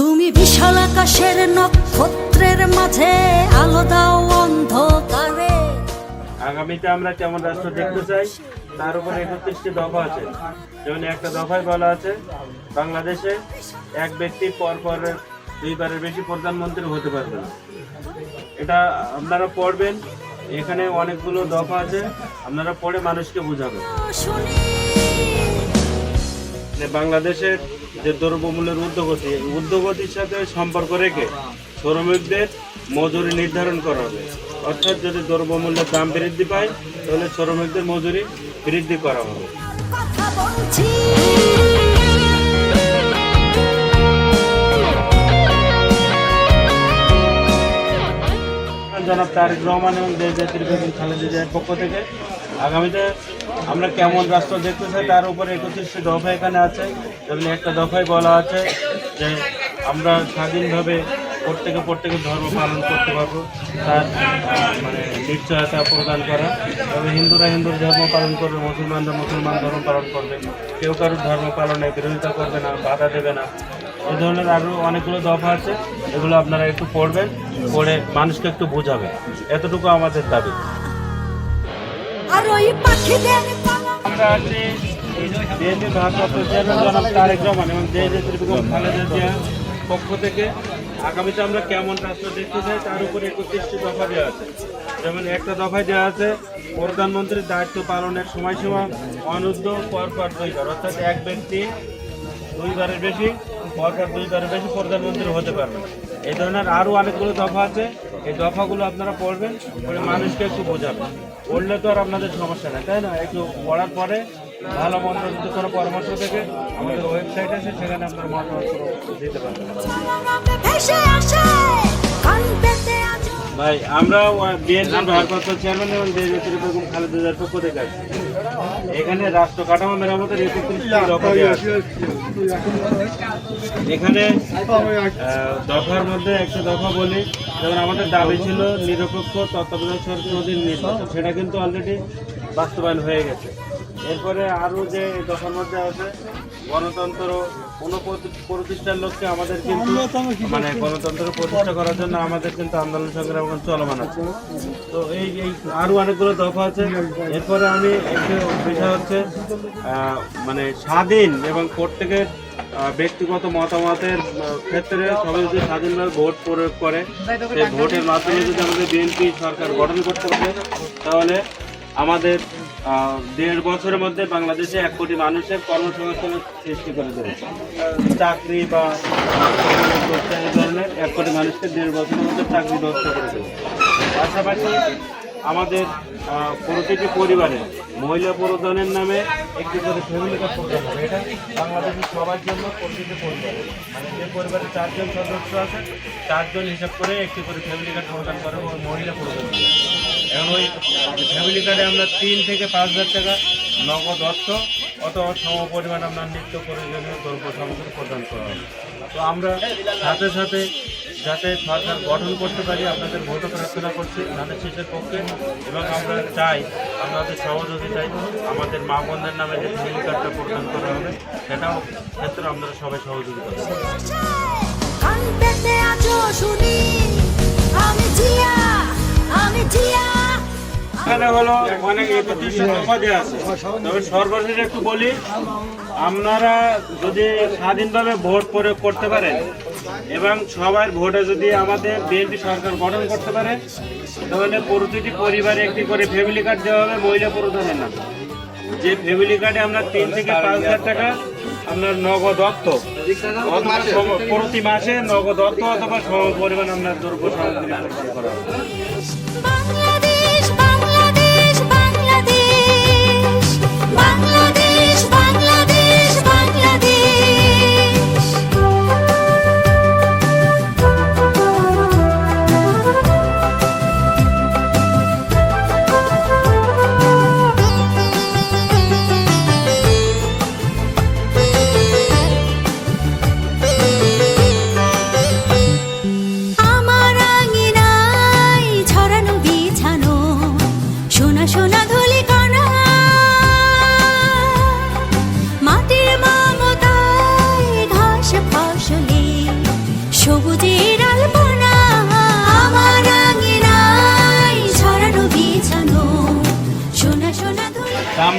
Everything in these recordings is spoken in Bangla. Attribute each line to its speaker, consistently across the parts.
Speaker 1: তুমি বিশাল আকাশের নক্ষত্রের মাঝে আলো দাও অন্ধকারে।
Speaker 2: আগামীতে আমরা কেমন রাষ্ট্র দেখতে চাই তার উপর একত্রিশটি দফা আছে। যেমন একটা দফায় বলা আছে বাংলাদেশে এক ব্যক্তি পর পরের দুইবারের বেশি প্রধানমন্ত্রী হতে পারবে না। এটা আপনারা পড়বেন এখানে অনেকগুলো দফা আছে আপনারা পড়ে মানুষকে বোঝাবেন। যে বাংলাদেশের যে দ্রব্যমূল্যের এই ঊর্ধ্বগতির সাথে সম্পর্ক রেখে শ্রমিকদের মজুরি নির্ধারণ করা হবে। অর্থাৎ যদি দ্রব্যমূল্যের দাম বৃদ্ধি পায়, তাহলে শ্রমিকদের মজুরি বৃদ্ধি করা হবে। জনাব তারেক রহমান এবং দেশ জাতির বেগম খালেদা জিয়ার পক্ষ থেকে আগামীতে আমরা কেমন রাষ্ট্র দেখতে চাই তার উপরে একত্রিশটি দফা এখানে আছে যেমন একটা দফায় বলা আছে যে আমরা স্বাধীনভাবে প্রত্যেকে প্রত্যেকের ধর্ম পালন করতে পারব, তার মানে নিশ্চয়তা প্রদান করা। তবে হিন্দুরা হিন্দুর ধর্ম পালন করবে, মুসলমানরা মুসলমান ধর্ম পালন করবে। কেউ কারোর ধর্ম পালনে বিরোধিতা করবে না, বাধা দেবে না। এই ধরনের আরও অনেকগুলো দফা আছে, এগুলো আপনারা একটু পড়বেন, পড়ে মানুষকে একটু বোঝাবেন। এতটুকু আমাদের দাবি।
Speaker 1: ওই পাখিদের
Speaker 2: এবং দেশ নেত্রী বেগম খালেদা পক্ষ থেকে আগামীতে আমরা কেমন রাষ্ট্র দেখতে চাই তার উপরে একত্রিশটি দফা দেওয়া আছে। যেমন একটা দফায় দেওয়া আছে, প্রধানমন্ত্রীর দায়িত্ব পালনের সময়সীমা অনূর্ধ্ব, পরপর দুইবার, অর্থাৎ এক ব্যক্তি দুইবারের বেশি, পরপর দুইবারের বেশি প্রধানমন্ত্রী হতে পারবে। এই ধরনের আরও অনেকগুলো দফা আছে। এই দফাগুলো আপনারা পড়বেন, পড়ে মানুষকে একটু বোঝাবেন। পড়লে তো আর আপনাদের সমস্যা নেই, তাই না? একটু পড়ার পরে ভালো মন্দ যদি কোনো পরামর্শ থেকে, আমাদের ওয়েবসাইট আছে, সেখানে আপনারা মতামত দিতে পারবেন। ভাই, আমরা বিএনপির ভারপ্রাপ্ত চেয়ারম্যান এবং দেশ বেগম খালেদা পক্ষ থেকে আছি এখানে রাষ্ট্র কাঠামো মেরামতের এখানে দফার মধ্যে একটা দফা বলি, যেমন আমাদের দাবি ছিল নিরপেক্ষ তত্ত্বাবধায়ক সরকার অধীন নির্বাচন। সেটা কিন্তু অলরেডি বাস্তবায়ন হয়ে গেছে। এরপরে আরও যে দফার মধ্যে আছে, গণতন্ত্র পুনঃপ্রতি- প্রতিষ্ঠার লক্ষ্যে আমাদের কিন্তু মানে গণতন্ত্র প্রতিষ্ঠা করার জন্য আমাদের কিন্তু আন্দোলন সংগ্রাম চলমান আছে। তো এই এই আরও অনেকগুলো দফা আছে। এরপরে আমি একটু বিষয় হচ্ছে মানে স্বাধীন এবং প্রত্যেকের ব্যক্তিগত মতামতের ক্ষেত্রে সবাই যদি স্বাধীনভাবে ভোট প্রয়োগ করে, সেই ভোটের মাধ্যমে যদি আমাদের বিএনপি সরকার গঠন করতে পারে, তাহলে আমাদের দেড় বছরের মধ্যে বাংলাদেশে এক কোটি মানুষের কর্মসংস্থানের সৃষ্টি করে দেবে চাকরি বা ধরনের এক কোটি মানুষকে দেড় বছরের মধ্যে চাকরি ব্যবস্থা করে দেবে পাশাপাশি আমাদের প্রতিটি পরিবারে মহিলা প্রধানের নামে একটি করে ফ্যামিলি কার্ড প্রদান হবে এটা বাংলাদেশের সবার জন্য প্রতিটি পরিবারে। মানে যে পরিবারে চারজন সদস্য আছে, চারজন হিসাব করে একটি করে ফ্যামিলি কার্ড প্রদান করে মহিলা প্রধান এখন ওই ফ্যামিলি কার্ডে আমরা তিন থেকে পাঁচ হাজার টাকা নগদ অর্থ অথবা সম পরিমাণ আমরা নিত্য প্রয়োজনীয় দ্রব্য সামগ্রী প্রদান করা হবে। তো আমরা সাথে সাথে যাতে সরকার গঠন করতে পারি, আপনাদের ভোটও প্রার্থনা করছি ধানের শীষের পক্ষে। এবং আমরা চাই আপনাদের সহযোগিতায় আমাদের মা বোনদের নামে যে ফ্যামিলি কার্ডটা প্রদান করা হবে, সেটাও ক্ষেত্রে আপনারা সবাই সহযোগিতা করবেন
Speaker 1: আমি জিয়া আমি জিয়া।
Speaker 2: এখানে হলো অনেক দফা দেওয়া আছে। তবে সর্বশেষ একটু বলি, আপনারা যদি স্বাধীনভাবে ভোট প্রয়োগ করতে পারেন এবং সবার ভোটে যদি আমাদের বিএনপি সরকার গঠন করতে পারে, তাহলে প্রতিটি পরিবারে একটি করে ফ্যামিলি কার্ড দেওয়া হবে, মহিলা প্রধানের নামে। যে ফ্যামিলি কার্ডে আমরা তিন থেকে পাঁচ হাজার টাকা আপনার নগদ অর্থ প্রতি মাসে নগদ অর্থ অথবা সম পরিমাণ আপনার দ্রব্য সামগ্রী করা হবে।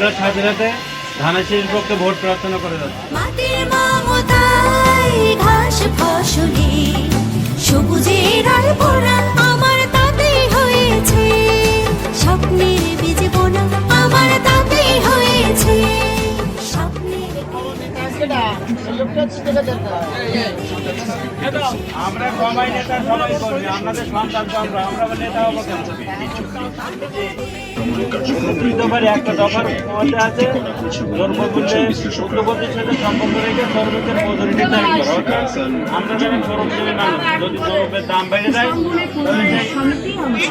Speaker 1: আমরা
Speaker 2: ছাত্রাতে শীষের পক্ষে ভোট প্রার্থনা করে যাচ্ছি।
Speaker 1: স্বপ্নের বীজ বোনা আমার হয়েছে।
Speaker 2: আমরা সবাই নেতা, সবাই একটা দফার আছে দ্রব্যমূল্যে উগ্রপতির সাথে সম্পর্ক রেখে সর্বোচ্চ মজুরি করা অর্থাৎ আমরা যারা শ্রমজীবী মানুষ যদি দ্রব্যের দাম বেড়ে যায়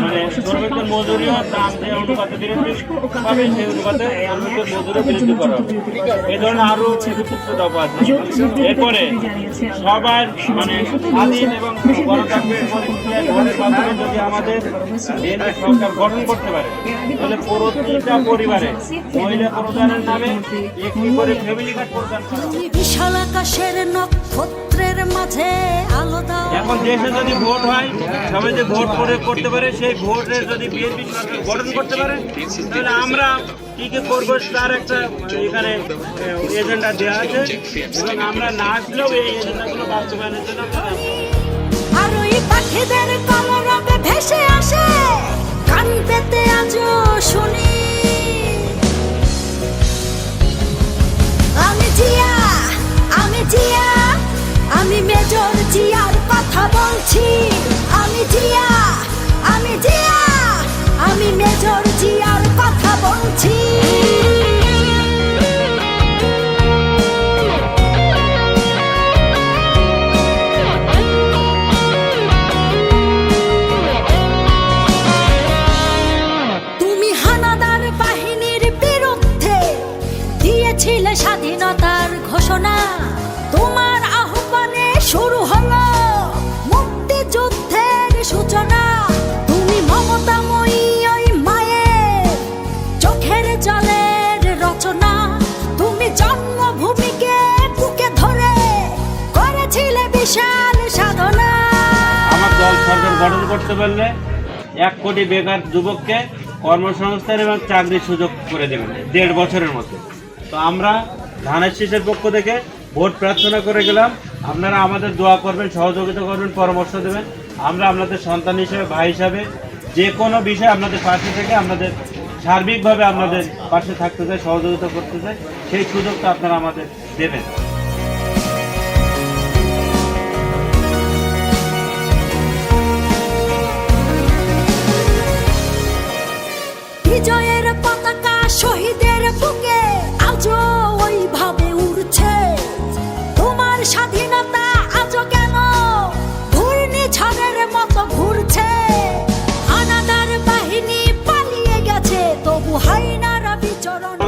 Speaker 2: মানে শ্রমিকের মজুরিও দাম যে অনুপাতে বৃদ্ধি অনুপাতে শ্রমিকের মজুরি বৃদ্ধি করা হবে। এই ধরনের আরও এরপরে সবার মানে স্বাধীন এবং গণতান্ত্রিক মাধ্যমে যদি আমাদের বিএনপি সরকার গঠন করতে পারে তাহলে প্রতিটা পরিবারে মহিলা প্রধানের নামে একটি করে ফ্যামিলি কার্ড প্রদান করা
Speaker 1: বিশাল আকাশের নক্ষত্রের মাঝে
Speaker 2: এখন দেশে যদি ভোট হয় সবাই যে ভোট করে করতে পারে সেই ভোটের যদি বিএনপি সরকার গঠন করতে পারে তাহলে আমরা কি কি করব তার একটা, এখানে এজেন্ডা দেওয়া আছে। এবং আমরা না আসলেও এই এজেন্ডাগুলো বাস্তবায়নের জন্য
Speaker 1: আর ওই পাখিদের কলরবে ভেসে আসে। কান দিয়েছিলে স্বাধীনতার ঘোষণা। তোমার আহ্বানে শুরু হলো মুক্তিযুদ্ধের সূচনা। তুমি মায়ের চোখের রচনা। তুমি জন্মভূমিকে বুকে ধরে করেছিলে
Speaker 2: আমার দল গঠন করতে পারলে এক কোটি বেকার যুবককে কর্মসংস্থান এবং চাকরির সুযোগ করে দেবেন দেড় বছরের মধ্যে তো আমরা ধানের শীষের পক্ষ থেকে ভোট প্রার্থনা করে গেলাম। আপনারা আমাদের দোয়া করবেন, সহযোগিতা করবেন, পরামর্শ দেবেন। আমরা আপনাদের সন্তান হিসেবে, ভাই হিসাবে যে কোনো বিষয়ে আপনাদের পাশে থেকে আপনাদের সার্বিকভাবে আপনাদের পাশে থাকতে চাই, সহযোগিতা করতে চাই, সেই সুযোগটা আপনারা আমাদের দেবেন।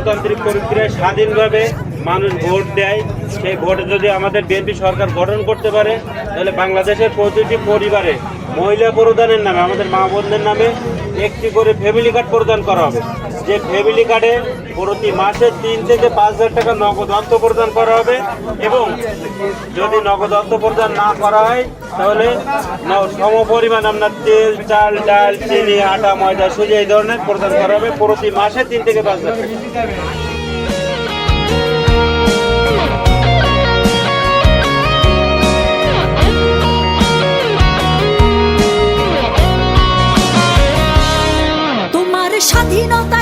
Speaker 2: গণতান্ত্রিক প্রক্রিয়ায় স্বাধীনভাবে মানুষ ভোট দেয়। সেই ভোটে যদি আমাদের বিএনপি সরকার গঠন করতে পারে, তাহলে বাংলাদেশের প্রতিটি পরিবারে মহিলা প্রদানের নামে, আমাদের মা বোনদের নামে একটি করে ফ্যামিলি কার্ড প্রদান করা হবে। যে ফ্যামিলি কার্ডে প্রতি মাসে তিন থেকে পাঁচ হাজার টাকা নগদ অর্থ প্রদান করা হবে এবং যদি নগদ অর্থ প্রদান না করা হয়, তাহলে সম পরিমাণ আপনার তেল, চাল, ডাল, চিনি, আটা, ময়দা, সুজি এই ধরনের প্রদান করা হবে প্রতি মাসে তিন থেকে পাঁচ হাজার টাকা। e não tá